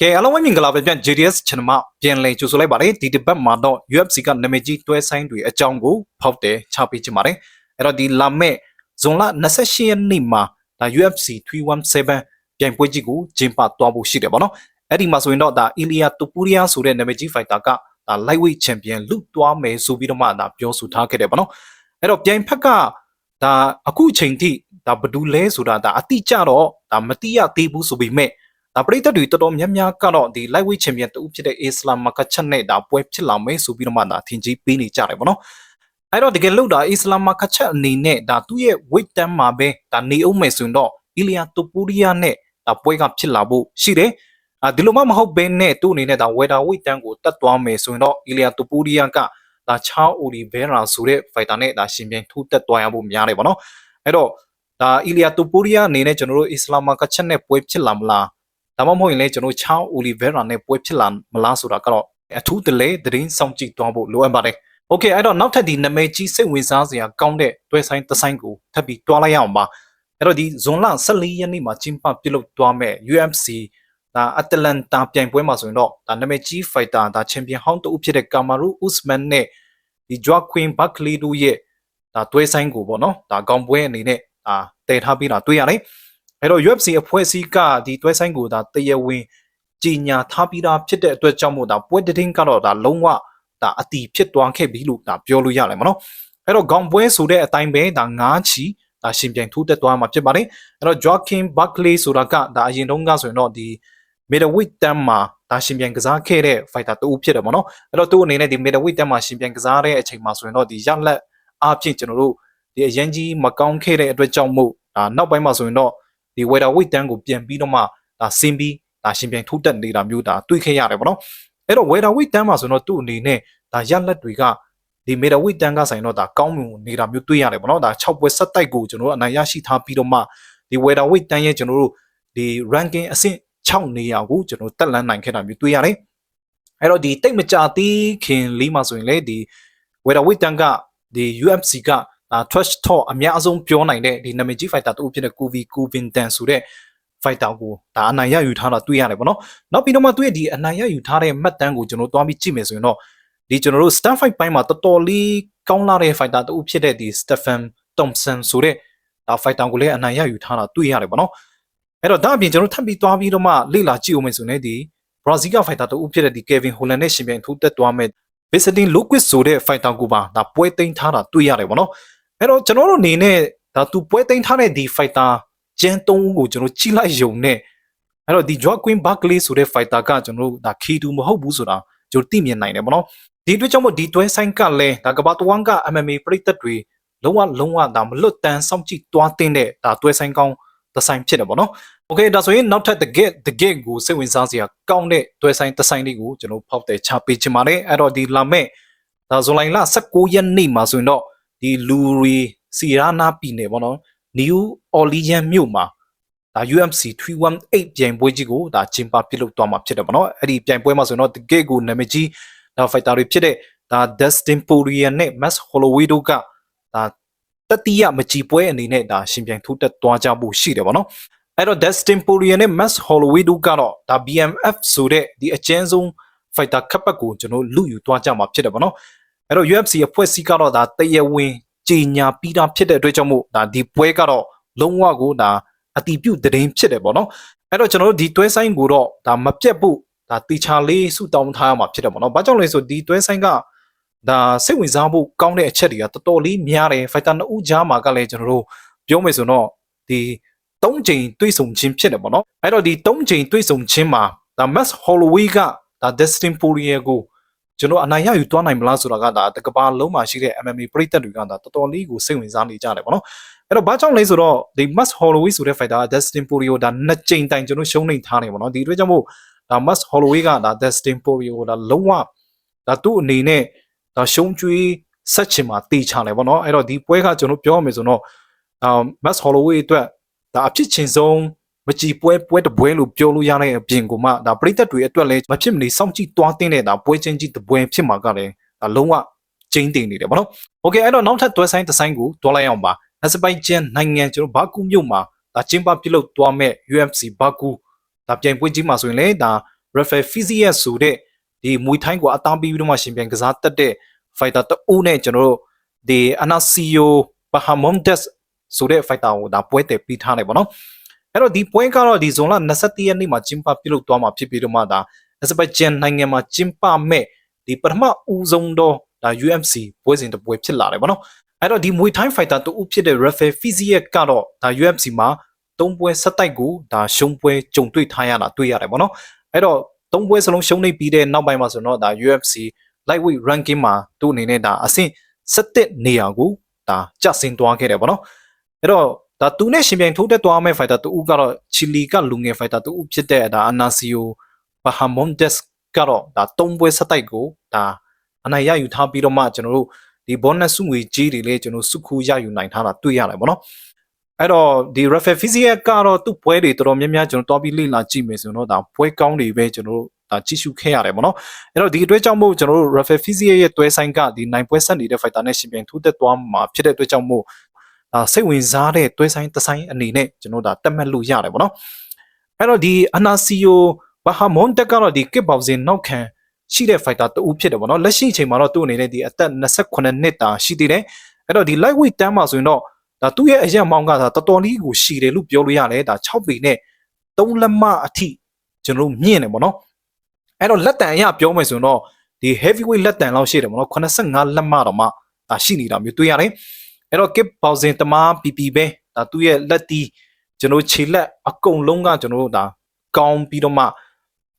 ကဲအားလုံးပဲမင်္ဂလာပါပြန် JDS channel မှာပြန်လည်ကြိုဆိုလိုက်ပါတယ်ဒီတစ်ပတ်မှာတော့ UFC ကနာမည်ကြီးတွဲဆိုင်တွေအကြောင်းကိုဖောက်တယ်ချပေးချင်ပါတယ်အဲ့တော့ဒီလာမဲ့ဇွန်လ28ရက်နေ့မှာဒါ UFC 317ပြိုင်ပွဲကြီးကိုကျင်းပသွားဖို့ရှိတယ်ပေါ့နော်အဲ့ဒီမှာဆိုရင်တော့ဒါ Ilya Topuria ဆိုတဲ့နာမည်ကြီး fighter ကဒါ lightweight champion လုသွားမယ်ဆိုပြီးတော့မှဒါပြောဆိုထားခဲ့တယ်ပေါ့နော်အဲ့တော့ပြိုင်ဖက်ကဒါအခုအချိန်ထိဒါဘယ်သူလဲဆိုတာဒါအတိအကျတော့ဒါမတိရသေးဘူးဆိုပေမဲ့ ဒါပရိသတ်တွေတော်တော်များများကတော့ဒီ lightweight champion တူဖြစ်တဲ့ Islam Makhachev နဲ့ဒါပွဲဖြစ်လာမယ်ဆိုပြီးတော့မှဒါထင်ကြီးပေးနေကြတယ်ဗောနော်အဲ့တော့တကယ်လို့ဒါ Islam Makhachev အနေနဲ့ဒါသူ့ရဲ့ weight တန်းမှာပဲဒါနေအောင်မယ်ဆိုရင်တော့ Ilya Topuria နဲ့ဒါပွဲကဖြစ်လာဖို့ရှိတယ်အာဒီလိုမှမဟုတ်ဘဲနဲ့သူ့အနေနဲ့ဒါ welter weight တန်းကိုတက်သွားမယ်ဆိုရင်တော့ Ilya Topuria ကဒါချောင်း Oliveira ဆိုတဲ့ fighter နဲ့ဒါရှင်ပြန်ထိုးတက်သွားရဖို့များတယ်ဗောနော်အဲ့တော့ဒါ Ilya Topuria အနေနဲ့ကျွန်တော်တို့ Islam Makhachev နဲ့ပွဲဖြစ်လာမလား ဒါမှမဟုတ်ရင်လည်းကျွန်တော်ချောင်းအိုလီဗေရာနဲ့ပွဲဖြစ်လာမလားဆိုတာကတော့အထူးတလဲသတင်းစောင့်ကြည့်သွားဖို့လိုအပ်ပါတယ်။ Okay အဲ့တော့နောက်ထပ်ဒီနာမည်ကြီးစိတ်ဝင်စားစရာကောင်းတဲ့တွဲဆိုင်တစ်ဆိုင်ကိုထပ်ပြီးတွားလိုက်ရအောင်ပါ။အဲ့တော့ဒီဇွန်လ14ရက်နေ့မှာကျင်းပပြုလုပ်သွားမဲ့ UFC ဒါအတလန်တာပြိုင်ပွဲမှာဆိုရင်တော့ဒါနာမည်ကြီး fighter ဒါချန်ပီယံဟောင်းတူဖြစ်တဲ့ကာမာရူဥစမန်နဲ့ဒီဂျွာကွင်ဘတ်ကလီတို့ရဲ့ဒါတွဲဆိုင်ကိုပေါ့နော်ဒါကောင်ပွဲအနေနဲ့ဒါတည်ထားပြီးတာတွေ့ရတယ်။ အဲ့တော့ UFC အဖွဲ့အစည်းကဒီတွဲဆိုင်ကိုဒါတရဝင်းကြီးညာထားပြီးသားဖြစ်တဲ့အတွက်ကြောင့်မို့ဒါပွဲတည်င်းကတော့ဒါလုံးဝဒါအတီဖြစ်သွားခဲ့ပြီလို့ဒါပြောလို့ရတယ်မနော်အဲ့တော့ဂေါင်ပွဲဆိုတဲ့အတိုင်းပဲဒါငါးချီဒါရှင်ပြိုင်ထိုးတက်သွားမှာဖြစ်ပါတယ်အဲ့တော့ Joaquin Buckley ဆိုတာကဒါအရင်တုန်းကဆိုရင်တော့ဒီ middleweight တန်းမှာဒါရှင်ပြိုင်ကစားခဲ့တဲ့ fighter တူဖြစ်တယ်မနော်အဲ့တော့သူ့အနေနဲ့ဒီ middleweight တန်းမှာရှင်ပြိုင်ကစားတဲ့အချိန်မှာဆိုရင်တော့ဒီရလက်အားဖြင့်ကျွန်တော်တို့ဒီအရင်ကြီးမကောင်းခဲ့တဲ့အတွက်ကြောင့်မို့ဒါနောက်ပိုင်းမှာဆိုရင်တော့ ဒီ weather weight တန်းကိုပြန်ပြီးတော့မှဒါဆင်းပြီးဒါရှင်ပြန်ထိုးတက်နေတာမျိုးဒါတွေ့ခဲ့ရတယ်ပေါ့နော်အဲ့တော့ weather weight တန်းမှာဆိုတော့သူ့အနေနဲ့ဒါရက်လက်တွေကဒီ meter weight တန်းကဆိုင်တော့ဒါကောင်းမှုနေတာမျိုးတွေ့ရတယ်ပေါ့နော်ဒါ6ပွဲဆက်တိုက်ကိုကျွန်တော်တို့အနိုင်ရရှိထားပြီးတော့မှဒီ weather weight တန်းရဲ့ကျွန်တော်တို့ဒီ ranking အဆင့်6နေရာကိုကျွန်တော်တက်လန်းနိုင်ခဲ့တာမျိုးတွေ့ရတယ်အဲ့တော့ဒီတိတ်မကြသေးခင်လေးမှာဆိုရင်လေဒီ weather weight တန်းကဒီ UFC က ဒါ trash talk အများအဆုံးပြောနိုင်တဲ့ဒီနာမည်ကြီး fighter တူဖြစ်တဲ့ Kovi Covington ဆိုတဲ့ fighter ကိုဒါအနိုင်ရယူထားတာတွေ့ရတယ်ပေါ့နော်။နောက်ပြီးတော့မှသူ့ရဲ့ဒီအနိုင်ရယူထားတဲ့မှတ်တမ်းကိုကျွန်တော်တွားပြီးကြည့်မယ်ဆိုရင်တော့ဒီကျွန်တော်တို့ stand fight ပိုင်းမှာတော်တော်လေးကောင်းလာတဲ့ fighter တူဖြစ်တဲ့ဒီ Stephen Thompson ဆိုတဲ့ဒါ fighter ကိုလည်းအနိုင်ရယူထားတာတွေ့ရတယ်ပေါ့နော်။အဲ့တော့ဒါအပြင်ကျွန်တော်ထပ်ပြီးတွားပြီးတော့မှလေ့လာကြည့်အောင်မယ်ဆိုရင်ဒီ Brazil က fighter တူဖြစ်တဲ့ဒီ Kevin Holland နဲ့ရှင်ပြိုင်ထိုးတက်သွားမဲ့ Vicente Luquez ဆိုတဲ့ fighter ကိုပါဒါပွဲသိမ်းထားတာတွေ့ရတယ်ပေါ့နော်။ အဲ့တော့ကျွန်တော်တို့အနေနဲ့ဒါသူပွဲသိမ်းထားတဲ့ဒီ fighter ကျန်းသုံးဦးကိုကျွန်တော်ကြည့်လိုက်ယုံနဲ့အဲ့တော့ဒီ Joaquin Buckley ဆိုတဲ့ fighter ကကျွန်တော်တို့ဒါ K2 မဟုတ်ဘူးဆိုတာကျွန်တော်သိမြင်နိုင်တယ်ပေါ့နော်။ဒီအတွက်ကြောင့်မို့ဒီတွဲဆိုင်ကလည်းဒါကဘာတဝမ်က MMA ပရိသတ်တွေလုံးဝလုံးဝဒါမလွတ်တမ်းစောင့်ကြည့်တွားတင်တဲ့ဒါတွဲဆိုင်ကောင်းသဆိုင်ဖြစ်တယ်ပေါ့နော်။ Okay ဒါဆိုရင်နောက်ထပ် the gate the gate ကိုစိတ်ဝင်စားစရာကောင်းတဲ့တွဲဆိုင်သဆိုင်လေးကိုကျွန်တော်ဖောက်တယ်ချပေးချင်ပါတယ်။အဲ့တော့ဒီလာမဲ့ဒါဇွန်လ19ရက်နေ့မှာဆိုရင်တော့ ဒီလူရီစီရာနာပြည်နယ်ပေါ့နော် New Orleans မြို့မှာဒါ UMC 318ပြိုင်ပွဲကြီးကိုဒါကျင်းပပြုလုပ်သွားမှာဖြစ်တယ်ပေါ့နော်အဲ့ဒီပြိုင်ပွဲမှာဆိုရင်တော့ the gate ကိုနာမည်ကြီးဒါ fighter တွေဖြစ်တဲ့ဒါ Dustin Poirier နဲ့ Max Holloway တို့ကဒါတတိယမကြီးပွဲအနေနဲ့ဒါရှင်ပြိုင်ထိုးတက်သွားကြဖို့ရှိတယ်ပေါ့နော်အဲ့တော့ Dustin Poirier နဲ့ Max Holloway တို့ကတော့ဒါ BMF ဆိုတဲ့ဒီအကျဉ်းဆုံး fighter ခပ်ပတ်ကိုကျွန်တော်လူယူသွားကြမှာဖြစ်တယ်ပေါ့နော် အဲ့တော့ UFC အဖွဲ့အစည်းကတော့ဒါတရဝင်းကြီးညာပြီးတာဖြစ်တဲ့အတွက်ကြောင့်မို့ဒါဒီပွဲကတော့လုံးဝကိုဒါအတီးပြုတ်တည်င်းဖြစ်တယ်ပေါ့နော်အဲ့တော့ကျွန်တော်တို့ဒီတွဲဆိုင်ကိုတော့ဒါမပြတ်ဖို့ဒါတီချာလေးဆူတောင်းထားရမှာဖြစ်တယ်ပေါ့နော်ဘာကြောင့်လဲဆိုဒီတွဲဆိုင်ကဒါစိတ်ဝင်စားဖို့ကောင်းတဲ့အချက်တွေကတော်တော်လေးများတယ်ဖိုက်တာနှစ်ဦးကြားမှာကလည်းကျွန်တော်တို့ပြောမယ်ဆိုတော့ဒီ၃ချိန်တွေ့ဆုံခြင်းဖြစ်တယ်ပေါ့နော်အဲ့တော့ဒီ၃ချိန်တွေ့ဆုံခြင်းမှာဒါ Max Holloway ကဒါ Dustin Poirier ကို ကျွန်တော်အနိုင်ရယူသွားနိုင်မလားဆိုတာကဒါတကဘာလုံးမှာရှိတဲ့ MMA ပရိသတ်တွေကဒါတော်တော်လေးကိုစိတ်ဝင်စားနေကြတယ်ပေါ့နော်အဲ့တော့ဘာကြောင့်လဲဆိုတော့ဒီ Max Holloway ဆိုတဲ့ fighter Dustin Poirier ဒါနှစ်ကြိမ်တိုင်ကျွန်တော်ရှုံးနေထားနေပေါ့နော်ဒီအတွက်ကြောင့်မို့ဒါ Max Holloway ကဒါ Dustin Poirier ကိုဒါလုံးဝဒါသူ့အနေနဲ့ဒါရှုံးကျွေးဆက်ချင်မှာတေချာတယ်ပေါ့နော်အဲ့တော့ဒီပွဲကကျွန်တော်ပြောရမယ်ဆိုတော့အာ Max Holloway အတွက်ဒါအဖြစ်ချင်းဆုံး မကြည်ပွဲပွဲတပွဲလို့ပြောလို့ရတဲ့အပြင်ကိုမှဒါပရိသတ်တွေအတွက်လည်းမဖြစ်မနေစောင့်ကြည့်တွားတင်းတဲ့ဒါပွဲချင်းကြီးတပွဲဖြစ်မှာကလည်းဒါလုံးဝကျင်းတင်နေတယ်ဗောနော်။ Okay အဲ့တော့နောက်ထပ်တွဲဆိုင်တစ်ဆိုင်ကိုတွားလိုက်အောင်ပါ။အစပိုင်ကျန်နိုင်ငံကျွန်တော်ဘာကူမြို့မှာဒါကျင်းပပြုလုပ်သွားမဲ့ UFC ဘာကူဒါပြိုင်ပွဲကြီးမှာဆိုရင်လေဒါ Rafael Fiziev ဆိုတဲ့ဒီမွေထိုင်းကိုအသားပြီးပြီးတော့မှရှင်ပြန်ကစားတက်တဲ့ fighter တအုပ်နဲ့ကျွန်တော်တို့ဒီ Anasio Bahamondes ဆိုတဲ့ fighter ကိုဒါပွဲတယ်ပြီးထားတယ်ပေါ့နော် အဲ့တော့ဒီပွဲကတော့ဒီဇွန်လ22ရက်နေ့မှာကျင်းပပြုလုပ်သွားမှာဖြစ်ပြီးတော့မှဒါအဇဘိုင်ဂျန်နိုင်ငံမှာကျင်းပမဲ့ဒီပထမဦးဆုံးတော့ဒါ UMC ပွဲစဉ်တစ်ပွဲဖြစ်လာတယ်ပေါ့နော်အဲ့တော့ဒီမွေထိုင်း fighter တူဦးဖြစ်တဲ့ Rafael Fiziev ကတော့ဒါ UFC မှာသုံးပွဲဆက်တိုက်ကိုဒါရှုံးပွဲကြုံတွေ့ထားရတာတွေ့ရတယ်ပေါ့နော်အဲ့တော့သုံးပွဲစလုံးရှုံးနေပြီးတဲ့နောက်ပိုင်းမှာဆိုတော့ဒါ UFC lightweight ranking မှာသူ့အနေနဲ့ဒါအဆင့်17နေရာကိုဒါကျဆင်းသွားခဲ့တယ်ပေါ့နော်အဲ့တော့ ဒါသူနဲ့ရှင်ပြိုင်ထိုးတက်သွားမဲ့ fighter တူဦးကတော့ချီလီကလူငယ် fighter တူဦးဖြစ်တဲ့ဒါအနာစီယိုဘာဟာမွန်ဒက်စ်ကတော့ဒါသုံးပွဲဆက်တိုက်ကိုဒါအနိုင်ရယူထားပြီးတော့မှကျွန်တော်တို့ဒီ bonus စုငွေကြီးတွေလည်းကျွန်တော်စုခုရယူနိုင်ထားတာတွေ့ရတယ်ပေါ့နော်အဲ့တော့ဒီ Rafael Fiziev ကတော့သူ့ပွဲတွေတော်တော်များများကျွန်တော်တွားပြီးလေ့လာကြည့်မယ်ဆိုတော့ဒါပွဲကောင်းတွေပဲကျွန်တော်တို့ဒါကြည့်ရှုခဲ့ရတယ်ပေါ့နော်အဲ့တော့ဒီအတွက်ကြောင့်မို့ကျွန်တော်တို့ Rafael Fiziev ရဲ့တွဲဆိုင်ကဒီနိုင်ပွဲဆက်နေတဲ့ fighter နဲ့ရှင်ပြိုင်ထိုးတက်သွားမှာဖြစ်တဲ့အတွက်ကြောင့်မို့ ဒါစိတ်ဝင်စားတဲ့တွဲဆိုင်တဆိုင်အနေနဲ့ကျွန်တော်ဒါတက်မှတ်လို့ရတယ်ပေါ့နော်အဲ့တော့ဒီ Anasio ဘာဟာမွန်တက်ကတော့ဒီ kick boxing နောက်ခံရှိတဲ့ fighter တူဖြစ်တယ်ပေါ့နော်လက်ရှိအချိန်မှာတော့သူ့အနေနဲ့ဒီအသက်28နှစ်တာရှိသေးတယ်အဲ့တော့ဒီ lightweight တန်းမှာဆိုရင်တော့ဒါသူ့ရဲ့အရက်မောင်းကဒါတော်တော်လေးကိုရှည်တယ်လို့ပြောလို့ရတယ်ဒါ6ပေနဲ့3လက်မအထိကျွန်တော်တို့မြင့်တယ်ပေါ့နော်အဲ့တော့လက်တန်အရပြောမယ်ဆိုရင်တော့ဒီ heavyweight လက်တန်လောက်ရှိတယ်ပေါ့နော်85လက်မတော့မှဒါရှိနေတာမျိုးတွေ့ရတယ် အဲ့တော့ kick boxing တမား PP ပဲဒါသူ့ရဲ့လက်တီးကျွန်တော်ခြေလက်အကုန်လုံးကကျွန်တော်တို့ဒါကောင်းပြီးတော့မှ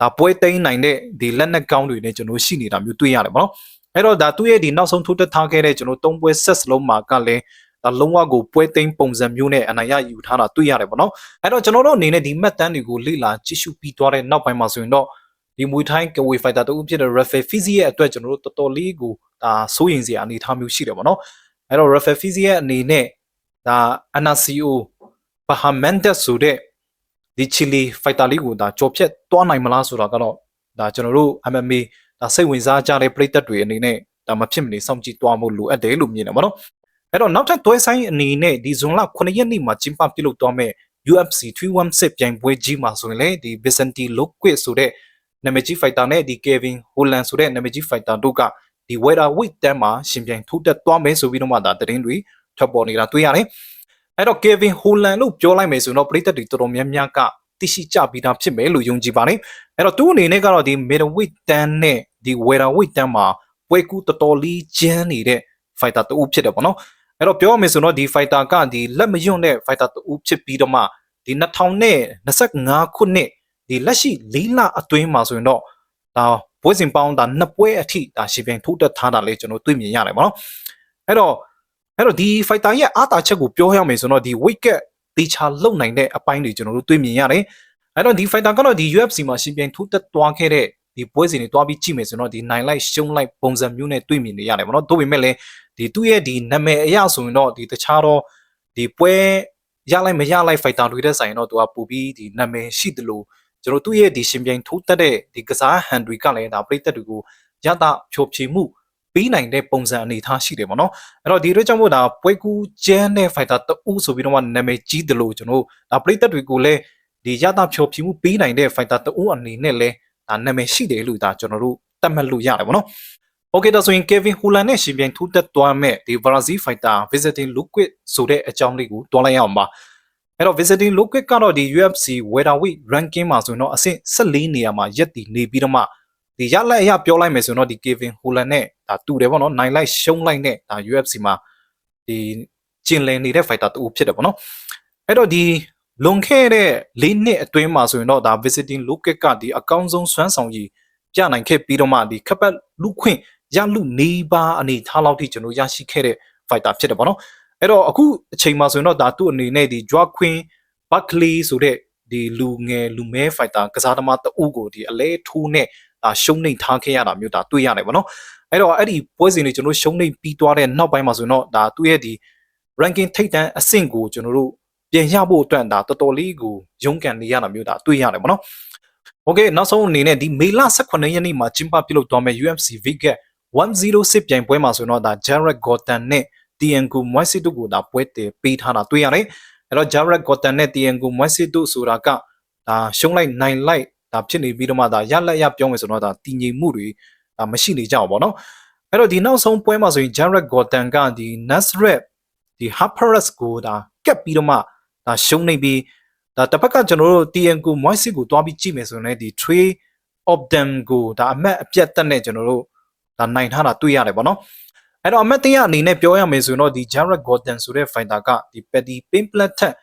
ဒါပွဲသိမ်းနိုင်တဲ့ဒီလက်နက်ကောင်းတွေနဲ့ကျွန်တော်ရှိနေတာမျိုးတွေ့ရတယ်ပေါ့နော်အဲ့တော့ဒါသူ့ရဲ့ဒီနောက်ဆုံးထိုးတက်ထားခဲ့တဲ့ကျွန်တော်သုံးပွဲဆက်စလုံးမှာကလည်းဒါလုံးဝကိုပွဲသိမ်းပုံစံမျိုးနဲ့အနိုင်ရယူထားတာတွေ့ရတယ်ပေါ့နော်အဲ့တော့ကျွန်တော်တို့အနေနဲ့ဒီမှတ်တမ်းတွေကိုလေ့လာကြည့်ရှုပြီးသွားတဲ့နောက်ပိုင်းမှာဆိုရင်တော့ဒီမွေထိုင်းကဝေဖိုက်တာတူဖြစ်တဲ့ Rafael Fiziev ရဲ့အတွက်ကျွန်တော်တို့တော်တော်လေးကိုဒါစိုးရင်စရာအနေထားမျိုးရှိတယ်ပေါ့နော် အဲ့တော့ Rafael Fiziev ရဲ့အနေနဲ့ဒါ Anasio Bahamondes ဆိုတဲ့ဒီချီလီဖိုက်တာလေးကိုဒါကြော်ဖြတ်သွားနိုင်မလားဆိုတာကတော့ဒါကျွန်တော်တို့ MMA ဒါစိတ်ဝင်စားကြတဲ့ပရိသတ်တွေအနေနဲ့ဒါမဖြစ်မနေစောင့်ကြည့်သွားဖို့လိုအပ်တယ်လို့မြင်တယ်ဗောနော်အဲ့တော့နောက်ထပ်တွဲဆိုင်အနေနဲ့ဒီဇွန်လ9ရက်နေ့မှာကျင်းပပြုလုပ်သွားမဲ့ UFC 316ပြိုင်ပွဲကြီးမှာဆိုရင်လေဒီ Vicente Luque ဆိုတဲ့နာမည်ကြီးဖိုက်တာနဲ့ဒီ Kevin Holland ဆိုတဲ့နာမည်ကြီးဖိုက်တာတို့က ဒီ welterweight တန်းမှာရှင်ပြိုင်ထိုးတက်သွားမယ်ဆိုပြီးတော့မှဒါသတင်းတွေထွက်ပေါ်နေတာတွေ့ရတယ်အဲ့တော့ Kevin Holland လို့ပြောလိုက်မယ်ဆိုတော့ပရိသတ်တွေတော်တော်များများကသိရှိကြပြီးသားဖြစ်မယ်လို့ယုံကြည်ပါတယ်အဲ့တော့သူ့အနေနဲ့ကတော့ဒီ middleweight တန်းနဲ့ဒီ welterweight တန်းမှာပွဲကူတော်တော်လေးကျန်းနေတဲ့ fighter တူဖြစ်တယ်ပေါ့နော်အဲ့တော့ပြောရမယ်ဆိုတော့ဒီ fighter ကဒီလက်မယွန့်တဲ့ fighter တူဖြစ်ပြီးတော့မှဒီ2025ခုနှစ်ဒီလက်ရှိ၄လအတွင်းမှာဆိုရင်တော့ဒါ ပွဲစဉ်ပေါင်းဒါနှစ်ပွဲအထိဒါရှီပြန်ထိုးတက်ထားတာလေကျွန်တော်တွေ့မြင်ရတယ်ပေါ့နော်အဲ့တော့အဲ့တော့ဒီ fighter ရဲ့အားတာချက်ကိုပြောရမယ်ဆိုတော့ဒီ wicket တေချာလုံနိုင်တဲ့အပိုင်းတွေကျွန်တော်တို့တွေ့မြင်ရတယ်အဲ့တော့ဒီ fighter ကတော့ဒီ UFC မှာရှင်ပြန်ထိုးတက်သွားခဲ့တဲ့ဒီပွဲစဉ်တွေတွားပြီးကြည့်မယ်ဆိုတော့ဒီနိုင်လိုက်ရှုံးလိုက်ပုံစံမျိုးနဲ့တွေ့မြင်နေရတယ်ပေါ့နော်တို့ပေမဲ့လည်းဒီသူ့ရဲ့ဒီနာမည်အရဆိုရင်တော့ဒီတခြားတော့ဒီပွဲရလိုက်မရလိုက် fighter တွေတဲ့ဆိုင်တော့သူကပူပြီးဒီနာမည်ရှိတယ်လို့ ကျွန်တော်သူ့ရဲ့ဒီရှင်ပြိုင်ထိုးတက်တဲ့ဒီကစားဟန်တွေကလည်းဒါပရိသတ်တွေကိုရတာဖြိုဖြေမှုပြီးနိုင်တဲ့ပုံစံအနေထားရှိတယ်ပေါ့နော်အဲ့တော့ဒီအတွက်ကြောင့်မို့ဒါပွဲကူကျန်းတဲ့ fighter တူဆိုပြီးတော့မှနာမည်ကြီးတယ်လို့ကျွန်တော်ဒါပရိသတ်တွေကိုလည်းဒီရတာဖြိုဖြေမှုပြီးနိုင်တဲ့ fighter တူအနေနဲ့လည်းဒါနာမည်ရှိတယ်လို့ဒါကျွန်တော်တို့တတ်မှတ်လို့ရတယ်ပေါ့နော်โอเคဒါဆိုရင် Kevin Holland နဲ့ရှင်ပြိုင်ထိုးတက်သွားမဲ့ဒီ Brazil fighter visiting Luquic ဆိုတဲ့အကြောင်းလေးကိုတွားလိုက်ရအောင်ပါ အဲ့တော့ visiting Luquic ကတော့ဒီ UFC welterweight ranking မှာဆိုရင်တော့အဆင့်14နေရာမှာရက်တည်နေပြီးတော့မှဒီရလက်အရပြောလိုက်မယ်ဆိုတော့ဒီ Kevin Holland နဲ့ဒါတူတယ်ပေါ့နော်နိုင်လိုက်ရှုံးလိုက်နဲ့ဒါ UFC မှာဒီကျင်လည်နေတဲ့ fighter တူဖြစ်တယ်ပေါ့နော်အဲ့တော့ဒီလွန်ခဲ့တဲ့၄နှစ်အတွင်းမှာဆိုရင်တော့ဒါ visiting Luquic ကဒီအကောင်းဆုံးစွမ်းဆောင်ရည်ပြနိုင်ခဲ့ပြီးတော့မှဒီခပ်ပတ်လူခွင့်ရလူနေပါအနေထားလောက်ထိကျွန်တော်ရရှိခဲ့တဲ့ fighter ဖြစ်တယ်ပေါ့နော် အဲ့တော့အခုအချိန်မှာဆိုရင်တော့ဒါသူ့အနေနဲ့ဒီ Joaquin Buckley ဆိုတဲ့ဒီလူငယ်လူမဲ fighter ကစားသမားတအုပ်ကိုဒီအလဲထိုးနဲ့ဒါရှုံးနေထားခဲ့ရတာမျိုးဒါတွေ့ရတယ်ပေါ့နော်အဲ့တော့အဲ့ဒီပွဲစဉ်တွေကျွန်တော်ရှုံးနေပြီးသွားတဲ့နောက်ပိုင်းမှာဆိုရင်တော့ဒါသူ့ရဲ့ဒီ ranking ထိပ်တန်းအဆင့်ကိုကျွန်တော်တို့ပြန်ရဖို့အတွက်ဒါတော်တော်လေးကိုရုန်းကန်နေရတာမျိုးဒါတွေ့ရတယ်ပေါ့နော်โอเคနောက်ဆုံးအနေနဲ့ဒီမေလ18ရက်နေ့မှာကျင်းပပြုလုပ်သွားမယ့် UFC Vegas 106ပြိုင်ပွဲမှာဆိုတော့ဒါ Jared Gordon နဲ့ Tiangu Moises တို့ကိုဒါပွဲတည်ပေးထားတာတွေ့ရတယ်အဲ့တော့ Jared Gordon နဲ့ Tiangu Moises တို့ဆိုတာကဒါရှုံးလိုက်နိုင်လိုက်ဒါဖြစ်နေပြီးတော့မှဒါရလက်ရပြောမယ်ဆိုတော့ဒါတည်ငြိမ်မှုတွေဒါမရှိနေကြဘူးပေါ့နော်အဲ့တော့ဒီနောက်ဆုံးပွဲမှာဆိုရင် Jared Gordon ကဒီ Nasrat ဒီ Harperas ကိုဒါကက်ပြီးတော့မှဒါရှုံးနေပြီးဒါတစ်ဖက်ကကျွန်တော်တို့ TN ကို Moise ကိုတွားပြီးကြည့်မယ်ဆိုရင်လည်းဒီ Trey of them ကိုဒါအမတ်အပြတ်တက်နဲ့ကျွန်တော်တို့ဒါနိုင်ထားတာတွေ့ရတယ်ပေါ့နော် အဲ့တော့အမတ်တရားအနေနဲ့ပြောရမယ်ဆိုရင်တော့ဒီ Jared Gordon ဆိုတဲ့ fighter ကဒီ Paddy Pimblett ထက်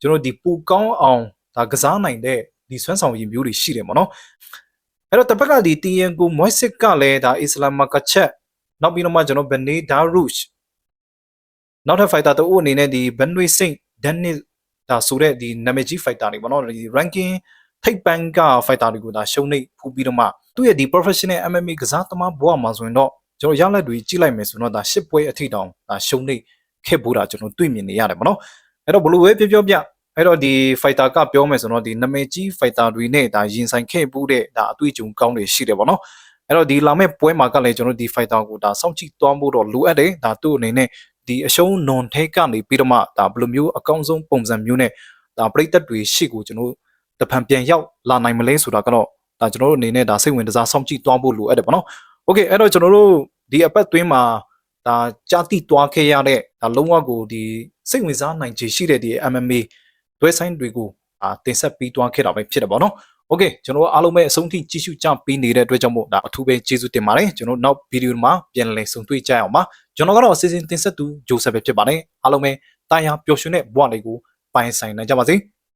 ကျွန်တော်ဒီပူကောင်းအောင်ဒါကစားနိုင်တဲ့ဒီဆွမ်းဆောင်ရည်မျိုးတွေရှိတယ်ပေါ့နော်အဲ့တော့တစ်ဖက်ကဒီ TN ကို Moise ကလည်းဒါ Islam Makhachev နောက်ပြီးတော့မှကျွန်တော် Benay Darush နောက်ထပ် fighter တို့အနေနဲ့ဒီ Benway Singh Dennis ဒါဆိုတဲ့ဒီနာမည်ကြီး fighter တွေပေါ့နော်ဒီ ranking ထိပ်ပန်းက fighter တွေကိုဒါရှုံးနေဖူးပြီးတော့မှသူ့ရဲ့ဒီ professional MMA ကစားသမားဘဝမှာဆိုရင်တော့ ကျွန်တော်ရလက်တွေကြည့်လိုက်မယ်ဆိုတော့ဒါရှစ်ပွဲအထိတောင်ဒါရှုံးနေခဲ့ဖို့ဒါကျွန်တော်တွေ့မြင်နေရတယ်ပေါ့နော်အဲ့တော့ဘလို့ပဲပြောပြောပြအဲ့တော့ဒီ fighter ကပြောမယ်ဆိုတော့ဒီနာမည်ကြီး fighter တွေနဲ့ဒါရင်ဆိုင်ခဲ့ပူးတဲ့ဒါအတွေ့အကြုံကောင်းတွေရှိတယ်ပေါ့နော်အဲ့တော့ဒီလာမဲ့ပွဲမှာကလည်းကျွန်တော်ဒီ fighter ကိုဒါစောင့်ကြည့်သွားဖို့တော့လိုအပ်တယ်ဒါသူ့အနေနဲ့ဒီအရှုံးနွန်ထဲကနေပြီးတော့မှဒါဘယ်လိုမျိုးအကောင်းဆုံးပုံစံမျိုးနဲ့ဒါပရိသတ်တွေရှိကိုကျွန်တော်တဖန်ပြန်ရောက်လာနိုင်မလဲဆိုတာကတော့ဒါကျွန်တော်တို့အနေနဲ့ဒါစိတ်ဝင်စားစောင့်ကြည့်သွားဖို့လိုအပ်တယ်ပေါ့နော် โอเคအဲ့တော့ကျွန်တော်တို့ဒီအပတ်သွင်းမှာဒါကြားတိသွားခဲ့ရတဲ့ဒါလုံးဝကိုဒီစိတ်ဝင်စားနိုင်ခြေရှိတဲ့ဒီ MMA တွဲဆိုင်တွေကိုအာတင်ဆက်ပြီးသွားခဲ့တာပဲဖြစ်တယ်ပေါ့နော်โอเคကျွန်တော်တို့အားလုံးပဲအဆုံးထိကြည့်ရှုကြပေးနေတဲ့အတွက်ကြောင့်မို့ဒါအထူးပဲကျေးဇူးတင်ပါတယ်ကျွန်တော်နောက်ဗီဒီယိုမှာပြန်လည်ဆုံတွေ့ကြရအောင်ပါကျွန်တော်ကတော့အစီအစဉ်တင်ဆက်သူဂျိုဆက်ပဲဖြစ်ပါတယ်အားလုံးပဲတာယာပျော်ရွှင်တဲ့ဘဝလေးကိုပိုင်ဆိုင်နိုင်ကြပါစေ